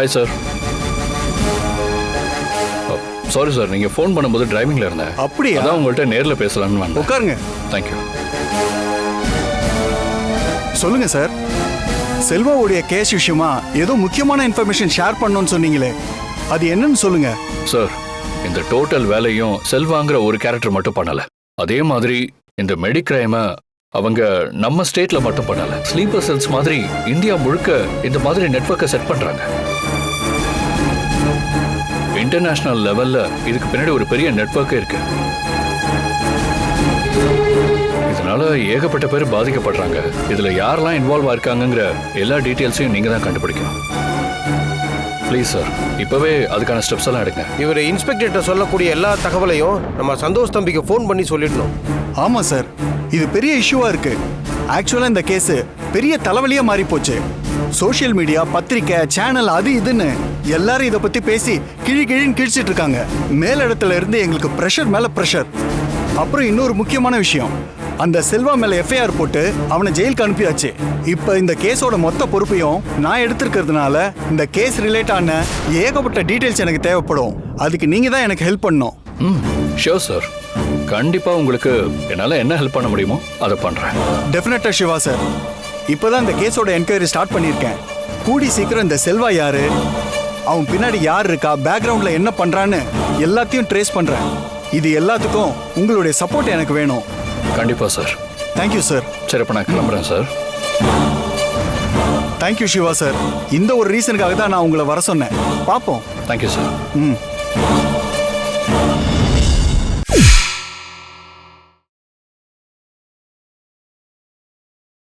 Hi sir sorry sir நீங்கள் phone பண்ணும்போது டிரைவிங்கில் இருந்தேன். அப்படியா? அதான் உங்கள்கிட்ட நேரில் பேசலாம்னு வந்தேன். உட்காருங்க. தேங்க்யூ சொல்லுங்க சார் செல்வாவுடைய கேஸ் விஷயமா ஏதோ முக்கியமான இன்ஃபர்மேஷன் ஷேர் பண்ணணும்னு சொன்னீங்களே. அது என்னன்னு சொல்லுங்க. சார் இந்த டோட்டல் வேலையும் செல்வாங்கிற ஒரு கேரக்டர் மட்டும் பண்ணல. அதே மாதிரி இந்த மெடிக்ரைமை அவங்க நம்ம ஸ்டேட்ல மட்டும் பண்ணல. ஸ்லீப்பர் செல்ஸ் மாதிரி இந்தியா முழுக்க இந்த மாதிரி நெட்வொர்க்கை செட் பண்றாங்க. இன்டர்நேஷனல் லெவல்ல இதுக்கு பின்னாடி ஒரு பெரிய நெட்வொர்க்கே இருக்கு. இதனால ஏகப்பட்ட பேர் பாதிக்கப்படுறாங்க. இதுல யாரெல்லாம் இன்வால்வ் ஆயிருக்காங்கங்கிற எல்லா டீட்டெயில்ஸையும் நீங்க தான் கண்டுபிடிக்கணும். ப்ளீஸ் சார் இப்பவே அதுக்கான ஸ்டெப்ஸ் எல்லாம் எடுங்க. இவர் இன்ஸ்பெக்டர்கிட்ட சொல்லக்கூடிய எல்லா தகவலையும் நம்ம சந்தோஷ் தம்பிக்கு ஃபோன் பண்ணி சொல்லிடணும். ஆமா சார் இது பெரிய இஷ்யூவா இருக்கு. ஆக்சுவலா இந்த கேஸ் பெரிய தலைவலியா மாறி போச்சு சோஷியல் மீடியா பத்திரிக்கை சேனல் அது இதுன்னு எல்லாரும் இதை பத்தி பேசி கிழி கிழின்னு கிழிச்சிட்டு இருக்காங்க. மேலிடத்துல இருந்து எங்களுக்கு ப்ரெஷர் மேல ப்ரெஷர் அப்புறம் இன்னொரு முக்கியமான விஷயம். அந்த செல்வா மேல எஃப்ஐஆர் போட்டு அவனை ஜெயிலுக்கு அனுப்பியாச்சு. இப்ப இந்த கேஸோட மொத்த பொறுப்பையும் நான் எடுத்திருக்கிறதுனால இந்த கேஸ் ரிலேட் ஆன ஏகப்பட்ட டீடைல்ஸ் எனக்கு தேவைப்படும். அதுக்கு நீங்க தான் எனக்கு ஹெல்ப் பண்ணணும். ம் ஷியோர் சார் கண்டிப்பா உங்களுக்கு என்னால என்ன ஹெல்ப் பண்ண முடியுமோ அதை பண்றேன். டெஃபினட்டா சிவா சார் இப்போதான் இந்த கேஸோட என்கொயரி ஸ்டார்ட் பண்ணியிருக்கேன். கூடி சீக்கிரம் இந்த செல்வா யாரு? அவன் பின்னாடி யார் இருக்கா பேக்ரவுண்ட்ல என்ன பண்றான்னு எல்லாத்தையும் ட்ரேஸ் பண்றேன். இது எல்லாத்துக்கும் உங்களுடைய சப்போர்ட் எனக்கு வேணும். கண்டிப்பா சார் தேங்க்யூ சார் சரி அப்ப நான் கிளம்புறேன் சார் தேங்க்யூ சிவா சார் இந்த ஒரு ரீசனுக்காக தான் நான் உங்களை வர சொன்னேன். பார்ப்போம். தேங்க்யூ சார் ம்.